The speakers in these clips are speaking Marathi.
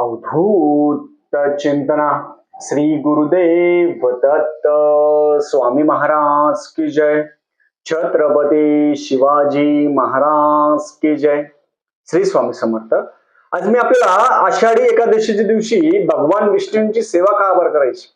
अवधूत चिंतना श्री गुरुदेव दत्त स्वामी महाराज की जय। छत्रपती शिवाजी महाराज की जय। श्री स्वामी समर्थ। आज मी आपल्याला आषाढी एकादशीच्या दिवशी भगवान विष्णूंची सेवा का बरं करायची?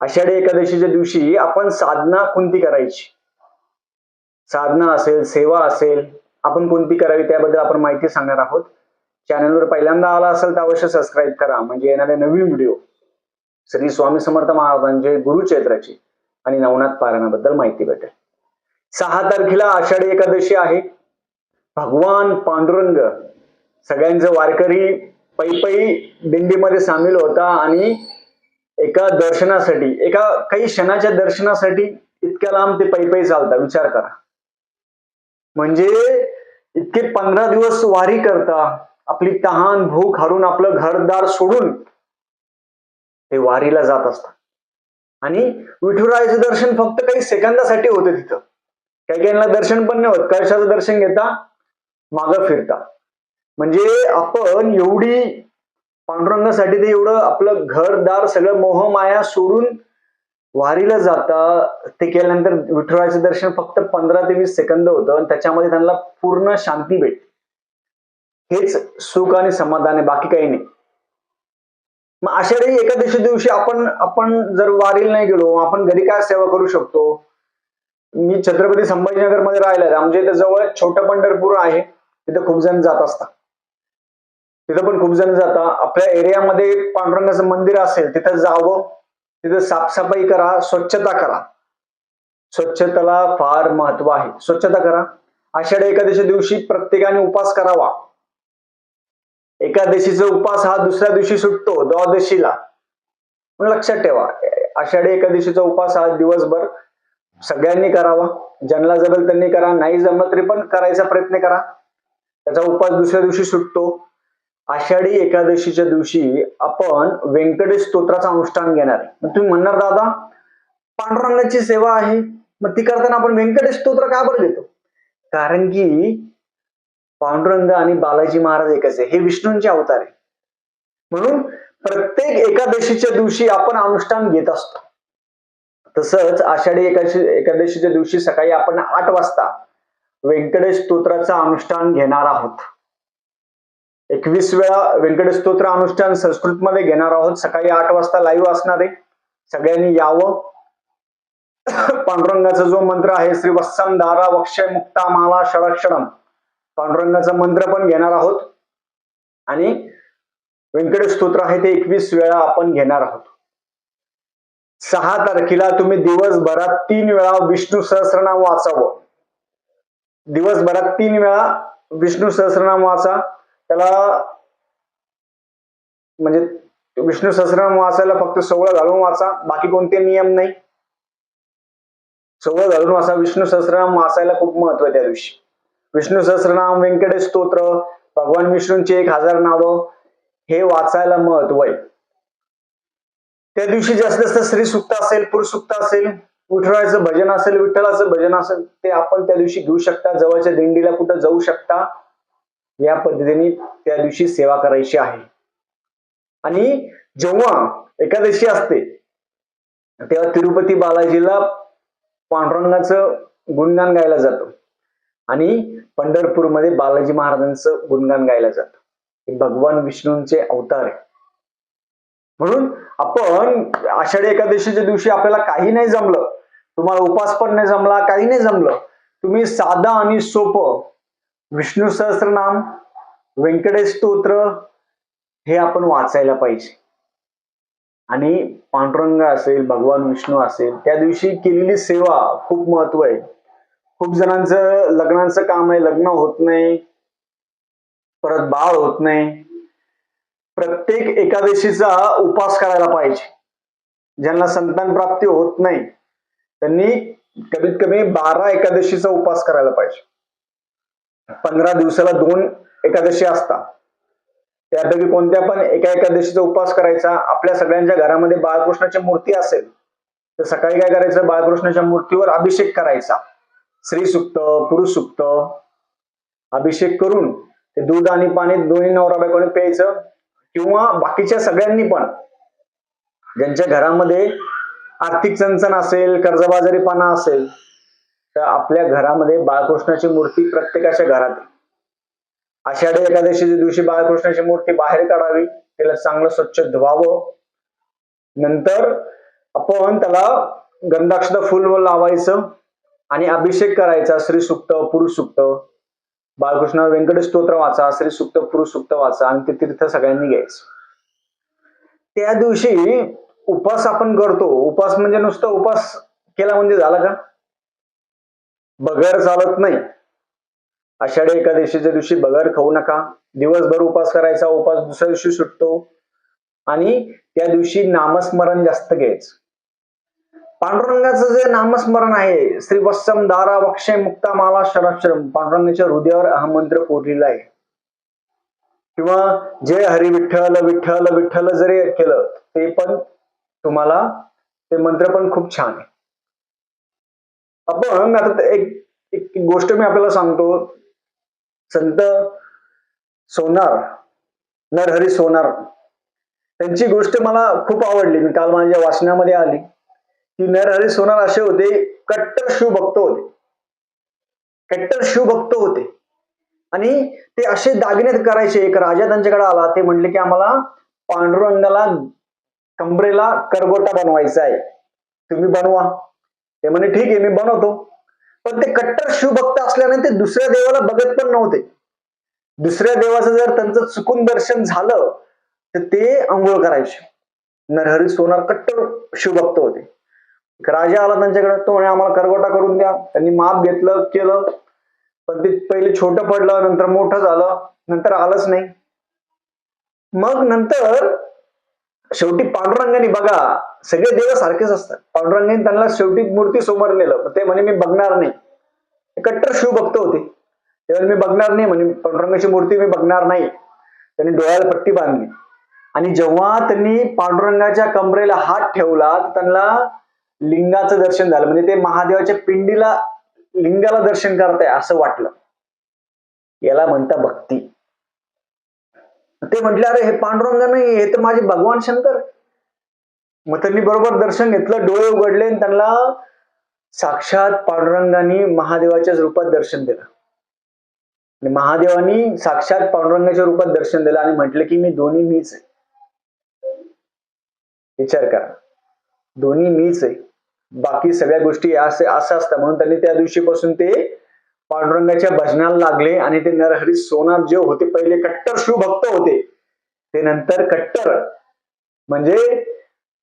आषाढी एकादशीच्या दिवशी आपण साधना कोणती करायची? साधना असेल सेवा असेल आपण कोणती करावी त्याबद्दल आपण माहिती सांगणार आहोत. चॅनलवर पहिल्यांदा आला असेल तर अवश्य सबस्क्राईब करा. म्हणजे येणारे नवीन व्हिडिओ श्री स्वामी समर्थ महाराजांचे गुरुचैत्राची आणि नवनाथ पारायणाबद्दल माहिती भेटेल. सहा तारखेला आषाढी एकादशी आहे. भगवान पांडुरंग सगळ्यांचं वारकरी पै पै दिंडीमध्ये सामील होता आणि एका दर्शनासाठी एका काही क्षणाच्या दर्शनासाठी इतक्या लांब ते पै पै चालता. विचार करा. म्हणजे इतके पंधरा दिवस वारी करता. आपली तहान भूक हरून आपलं घरदार सोडून ते वारीला जात असतात. आणि विठुरायाचं दर्शन फक्त काही सेकंदासाठी होतं तिथं. काही काहींना दर्शन पण नाही होत. कळशाचं दर्शन घेता मागं फिरता. म्हणजे आपण एवढी पांडुरंगासाठी ते एवढं आपलं घरदार सगळं मोहमाया सोडून वारीला जाता ते केल्यानंतर विठुरायाचं दर्शन फक्त पंधरा ते वीस सेकंद होतं. आणि त्याच्यामध्ये त्यांना पूर्ण शांती भेटते. हेच सुख आणि समाधान आहे बाकी काही नाही. मग आषाढी एकादशी दिवशी आपण आपण जर वारीला नाही गेलो आपण घरी काय सेवा करू शकतो? मी छत्रपती संभाजीनगरमध्ये राहिला आमच्या इथं जवळ छोटं पंढरपूर आहे तिथं खूप जण जात असतात. तिथं पण खूप जण जातात. आपल्या एरियामध्ये पांडुरंगाचं मंदिर असेल तिथं जावं तिथं साफसफाई करा स्वच्छता करा. स्वच्छतेला फार महत्त्व आहे. स्वच्छता करा. आषाढी एकादशी दिवशी प्रत्येकाने उपास करावा. एकादशीचा उपास हा दुसऱ्या दिवशी सुटतो द्वादशीला. पण लक्षात ठेवा आषाढी एकादशीचा उपास हा दिवसभर सगळ्यांनी करावा. ज्यांना जमेल त्यांनी करा नाही जमलं तरी पण करायचा प्रयत्न करा. त्याचा उपास दुसऱ्या दिवशी सुटतो. आषाढी एकादशीच्या दिवशी आपण व्यंकटेश स्तोत्राचं अनुष्ठान घेणार आहे. मग तुम्ही म्हणणार दादा पांडुरंगाची सेवा आहे. मग ती करताना आपण व्यंकटेश स्तोत्र का बरं घेतो? कारण की पांडुरंग आणि बालाजी महाराज एकच आहे. हे विष्णूंचे अवतार आहे म्हणून प्रत्येक एकादशीच्या दिवशी आपण अनुष्ठान घेत असतो. तसंच आषाढी एकादशी एकादशीच्या दिवशी सकाळी आपण आठ वाजता व्यंकटेश स्तोत्राचं अनुष्ठान घेणार आहोत. एकवीस वेळा व्यंकटेश स्तोत्र अनुष्ठान संस्कृत मध्ये घेणार आहोत. सकाळी आठ वाजता लाईव्ह असणार आहे. सगळ्यांनी यावं. पांडुरंगाचा जो मंत्र आहे श्री वत्सम दारा वक्षय मुक्ता माला षडक्षणम पांडुरंगाचा मंत्र पण घेणार आहोत. आणि व्यंकटेश स्तोत्र आहे ते एकवीस वेळा आपण घेणार आहोत. सहा तारखेला तुम्ही दिवसभरात तीन वेळा विष्णू सहस्रनाम वाचावं. दिवसभरात तीन वेळा विष्णू सहस्रनाम वाचा. त्याला म्हणजे विष्णू सहस्रनाम वाचायला फक्त सोहळं घालून वाचा. बाकी कोणते नियम नाही. सोहळं घालून वाचा. विष्णू सहस्रनाम वाचायला खूप महत्त्व आहे त्या दिवशी. विष्णू सहस्रनाम व्यंकटेश स्तोत्र भगवान विष्णूंची एक हजार नावं हे वाचायला महत्त्व आहे. त्या दिवशी जास्त जास्त स्त्री सुक्त असेल पुरुष पुरुषसुक्त असेल विठुरायाचं भजन असेल विठ्ठलाचं भजन असेल ते आपण त्या दिवशी घेऊ शकता. जवळच्या दिंडीला कुठं जाऊ शकता या पद्धतीने त्या दिवशी सेवा करायची आहे. आणि जेव्हा एकादशी असते तेव्हा तिरुपती बालाजीला पांडुरंगाचं गुणगान गायला जातं. आणि पंढरपूरमध्ये बालाजी महाराजांचं गुणगान गायला जातं. हे भगवान विष्णूंचे अवतार आहे म्हणून आपण आषाढी एकादशीच्या दिवशी आपल्याला काही नाही जमलं तुम्हाला उपास पण नाही जमला काही नाही जमलं तुम्ही साधा आणि सोपं विष्णू सहस्रनाम व्यंकटेश स्तोत्र हे आपण वाचायला पाहिजे. आणि पांडुरंग असेल भगवान विष्णू असेल त्या दिवशी केलेली सेवा खूप महत्त्व आहे. खूप जणांचं लग्नाचं काम आहे लग्न होत नाही परत बाळ होत नाही. प्रत्येक एकादशीचा उपास करायला पाहिजे. ज्यांना संतान प्राप्ती होत नाही त्यांनी कमीत कमी बारा एकादशीचा उपास करायला पाहिजे. पंधरा दिवसाला दोन एकादशी असतात. त्यापैकी कोणत्या पण एका एकादशीचा उपास करायचा आपल्या सगळ्यांच्या घरामध्ये बाळकृष्णाची मूर्ती असेल तर सकाळी काय करायचं? बाळकृष्णाच्या मूर्तीवर अभिषेक करायचा. स्त्री सुक्त पुरुष सुक्त अभिषेक करून ते दूध आणि पाणी दोन्ही नवरा बायकोने प्यायचं किंवा बाकीच्या सगळ्यांनी पण. ज्यांच्या घरामध्ये आर्थिक चणचण असेल कर्जबाजारीपणा असेल तर आपल्या घरामध्ये बाळकृष्णाची मूर्ती प्रत्येकाच्या घरात आषाढी एकादशीच्या दिवशी बाळकृष्णाची मूर्ती बाहेर काढावी त्याला चांगलं स्वच्छ धुवावं. नंतर आपण त्याला गंधाक्षत फुल लावायचं. आणि अभिषेक करायचा श्री सुक्त पुरुष सुक्त. बाळकृष्ण व्यंकट स्तोत्र वाचा श्री सुक्त पुरुष सुक्त वाचा आणि ते तीर्थ सगळ्यांनी घ्यायचं. त्या दिवशी उपास आपण करतो. उपास म्हणजे नुसतं उपास केला म्हणजे झाला का? बगर चालत नाही. आषाढी एकादशीच्या दिवशी बगर खाऊ नका. दिवसभर उपास करायचा उपास दुसऱ्या दिवशी सुटतो. आणि त्या दिवशी नामस्मरण जास्त घ्यायचं. पांडुरंगाचं जे नामस्मरण आहे श्री वत्सम दारा वक्षय मुक्ता माला शराक्षरम पांडुरंगाच्या हृदयावर हा मंत्र कोरलेला आहे. किंवा जे हरी विठ्ठल विठ्ठल विठ्ठल जरी केलं ते पण तुम्हाला ते मंत्र पण खूप छान आहे. आपण आता एक एक गोष्ट मी आपल्याला सांगतो. संत सोनार नरहरी सोनार त्यांची गोष्ट मला खूप आवडली. मी काल माझ्या वाचनामध्ये आली. की नरहरी सोनार असे होते कट्टर शिवभक्त होते. कट्टर शिवभक्त होते. आणि ते असे दागिने करायचे एक राजा त्यांच्याकडे आला ते म्हणले की आम्हाला पांडुरंगाला कंबरेला करगोटा बनवायचा आहे. तुम्ही बनवा. ते म्हणे ठीक आहे मी बनवतो. पण ते कट्टर शिवभक्त असल्याने ते दुसऱ्या देवाला बघत पण नव्हते. दुसऱ्या देवाचं जर त्यांचं चुकून दर्शन झालं तर ते आंघोळ करायचे. नरहरी सोनार कट्टर शिवभक्त होते. राजा आला त्यांच्याकडे तो म्हणे आम्हाला करगोटा करून द्या. त्यांनी माप घेतलं केलं. पण ते पहिले छोटं पडलं नंतर मोठं झालं नंतर आलंच नाही. मग नंतर शेवटी पांडुरंगाने बघा सगळे देव सारखेच असतात. पांडुरंगाने त्यांना शेवटी मूर्ती समोर नेलं ते म्हणे मी बघणार नाही. ते कट्टर शिवभक्त होते. तेव्हा मी बघणार नाही म्हणे पांडुरंगाची मूर्ती मी बघणार नाही. त्यांनी डोळ्याला पट्टी बांधली. आणि जेव्हा त्यांनी पांडुरंगाच्या कमरेला हात ठेवला त्यांना लिंगाचं दर्शन झालं. म्हणजे ते महादेवाच्या पिंडीला लिंगाला दर्शन करताय असं वाटलं. याला म्हणता भक्ती. ते म्हटले अरे हे पांडुरंग नाही हे तर माझे भगवान शंकर. मग त्यांनी बरोबर दर्शन घेतलं डोळे उघडले आणि त्यांना साक्षात पांडुरंगाने महादेवाच्याच रूपात दर्शन दिलं. आणि महादेवानी साक्षात पांडुरंगाच्या रूपात दर्शन दिलं आणि म्हटलं की मी दोन्ही मीच आहे. विचार करा. दोन्ही मीच आहे. बाकी सगळ्या गोष्टी असे असं असतं. म्हणून त्यांनी त्या दिवशीपासून ते पांडुरंगाच्या भजनाला लागले आणि ते नरहरी सोनार जे होते पहिले कट्टर शिवभक्त होते. ते नंतर कट्टर म्हणजे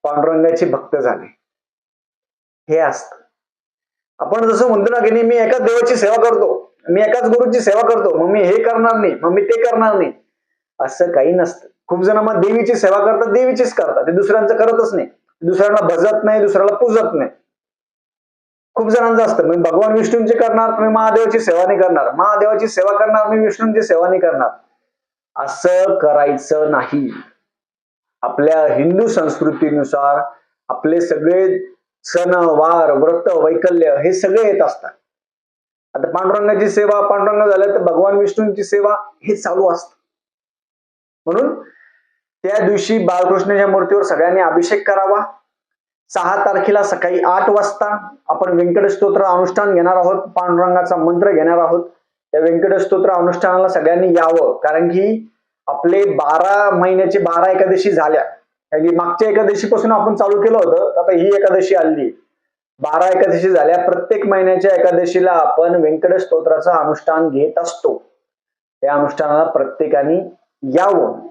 पांडुरंगाचे भक्त झाले. हे असत. आपण जसं म्हणतो ना की नाही मी एकाच देवाची सेवा करतो. मी एकाच गुरुची सेवा करतो. मग मी हे करणार नाही. मग मी ते करणार नाही. असं काही नसतं. खूप जण मग देवीची सेवा करतात देवीचीच करतात. ते दुसऱ्यांचं करतच नाही. दुसऱ्याला भजत नाही दुसऱ्याला पूजत नाही. खूप जणांचं असतं. मी भगवान विष्णूंची करणार तुम्ही महादेवाची सेवा नाही करणार. महादेवाची सेवा करणार मी विष्णूंची सेवा नाही करणार. असं करायचं नाही. आपल्या हिंदू संस्कृतीनुसार आपले सगळे सण वार व्रत वैकल्य हे सगळे येत असतात. आता पांडुरंगाची सेवा पांडुरंग झालं तर भगवान विष्णूंची सेवा हे चालू असत. म्हणून त्या दिवशी बाळकृष्णाच्या मूर्तीवर सगळ्यांनी अभिषेक करावा. सहा तारखेला सकाळी आठ वाजता आपण व्यंकट स्तोत्र अनुष्ठान घेणार आहोत. पांडुरंगाचा मंत्र घेणार आहोत. त्या व्यंकट स्तोत्र अनुष्ठानाला सगळ्यांनी यावं. कारण की आपले बारा महिन्याचे बारा एकादशी झाल्या. कारण की मागच्या एकादशीपासून आपण चालू केलं होतं. आता ही एकादशी आली. बारा एकादशी झाल्या. प्रत्येक महिन्याच्या एकादशीला आपण व्यंकट स्तोत्राचं अनुष्ठान घेत असतो. त्या अनुष्ठानाला प्रत्येकाने यावं.